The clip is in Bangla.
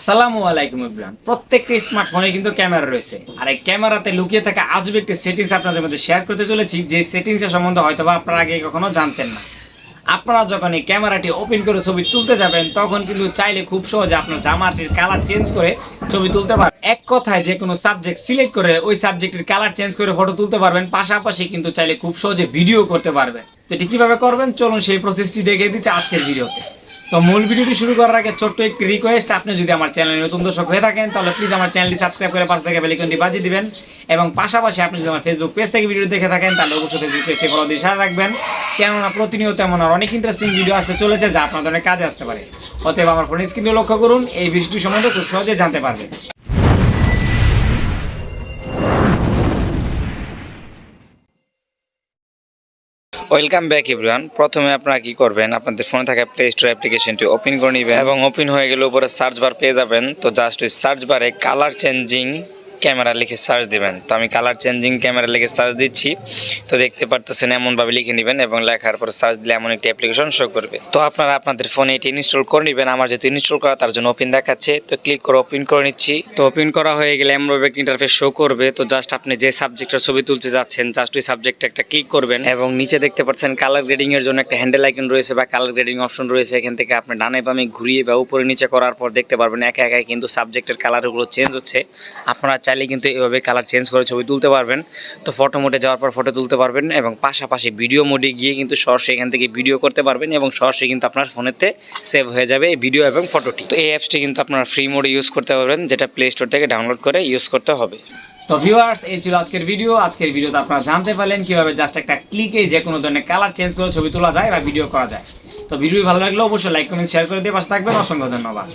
আসসালামু আলাইকুম ইব্রাহিম। প্রত্যেকটা স্মার্টফোনে কিন্তু ক্যামেরা রয়েছে। আর এই ক্যামেরাতে লুকিয়ে থাকা আজব একটি সেটিংস আপনাদের মধ্যে শেয়ার করতে চলেছি, যে সেটিংসের সম্বন্ধে হয়তো বা আপনারা আগে কখনো জানতেন না। আপনারা যখন এই ক্যামেরাটি ওপেন করে ছবি তুলতে যাবেন, তখন কিন্তু চাইলে খুব সহজে আপনার জামাটির কালার চেঞ্জ করে ছবি তুলতে পারবেন। এক কথায় যে কোনো সাবজেক্ট সিলেক্ট করে ওই সাবজেক্টের কালার চেঞ্জ করে ফটো তুলতে পারবেন, পাশাপাশি কিন্তু চাইলে খুব সহজে ভিডিও করতে পারবেন। তো এটি কীভাবে করবেন? চলুন সেই প্রসেসটি দেখে দিচ্ছে আজকের ভিডিওতে। তো মূল ভিডিওটি শুরু করার আগে ছোট্ট একটি রিকোয়েস্ট আপনি যদি আমার চ্যানেলে নতুন দর্শক হয়ে থাকেন, তাহলে প্লিজ আমার চ্যানেলটি সাবস্ক্রাইব করে পাশে থেকে বেলিকনটি বাজিয়ে দিবেন। এবং পাশাপাশি আপনি যদি আমার ফেসবুক পেজ থেকে ভিডিও দেখে থাকেন, তাহলে অবশ্যই ফেসবুক পেজটি ফলো দিয়ে সাথে রাখবেন কেননা প্রতিনিয়ত এমন আর অনেক ইন্টারেস্টিং ভিডিও আসতে চলেছে যা আপনাদের অনেক কাজে আসতে পারে। অতএব আমার ফোন স্ক্রিনে লক্ষ্য করুন, এই ভিডিওটি সম্বন্ধে খুব সহজে জানতে পারবেন। ওয়েলকাম ব্যাক এভরিওয়ান প্রথমে আপনারা কি করবেন, আপনাদের ফোনে থাকা প্লে স্টোর অ্যাপ্লিকেশনটি ওপেন করে নেবেন এবং ওপেন হয়ে গেলে উপরে সার্চ বার পেয়ে যাবেন। তো জাস্ট ওই সার্চ বারে কালার চেঞ্জিং ক্যামেরা লিখে সার্চ দিবেন। তো আমি কালার চেঞ্জিং ক্যামেরা লিখে সার্চ দিচ্ছি। তো দেখতে পারতেছেন এমনভাবে লিখে নেবেন এবং লেখার পর সার্চ দিলে এমন একটি অ্যাপ্লিকেশন শো করবে। তো আপনারা আপনাদের ফোনে এটি ইনস্টল করে নেবেন। আমার যেহেতু ইনস্টল করা, তার জন্য ওপেন দেখাচ্ছে। তো ক্লিক করে ওপেন করে নিচ্ছি। তো ওপেন করা হয়ে গেলে এমনভাবে ইন্টারফেস শো করবে। তো জাস্ট আপনি যে সাবজেক্টের ছবি তুলতে যাচ্ছেন জাস্ট ওই সাবজেক্টে একটা ক্লিক করবেন এবং নিচে দেখতে পাচ্ছেন কালার গ্রেডিং এর জন্য একটা হ্যান্ডেল আইকন রয়েছে বা কালার গ্রেডিং অপশন রয়েছে। এখান থেকে আপনি ডানে বামে ঘুরিয়ে বা উপরে নিচে করার পর দেখতে পারবেন একা একাই কিন্তু সাবজেক্টের কালারগুলো চেঞ্জ হচ্ছে। আপনারা চাইলে কিন্তু এভাবে কালার চেঞ্জ করে ছবি তুলতে পারবেন। তো ফটো মোডে যাওয়ার পর ফটো তুলতে পারবেন এবং পাশাপাশি ভিডিও মোডে গিয়ে কিন্তু সরাসরি এখান থেকে ভিডিও করতে পারবেন এবং সরাসরি কিন্তু আপনার ফোনেতে সেভ হয়ে যাবে এই ভিডিও এবং ফটোটি তো এই অ্যাপসটি কিন্তু আপনারা ফ্রি মোডে ইউজ করতে পারবেন, যেটা প্লে স্টোর থেকে ডাউনলোড করে ইউজ করতে হবে। তো ভিউয়ার্স এই ছিল আজকের ভিডিও আজকের ভিডিওতে আপনারা জানতে পারলেন কীভাবে জাস্ট একটা ক্লিকে যে কোনো ধরনের কালার চেঞ্জ করে ছবি তোলা যায় বা ভিডিও করা যায়। তো ভিডিও ভালো লাগলে অবশ্যই লাইক কমেন্ট শেয়ার করে দিয়ে পাশে থাকবেন। অসংখ্য ধন্যবাদ।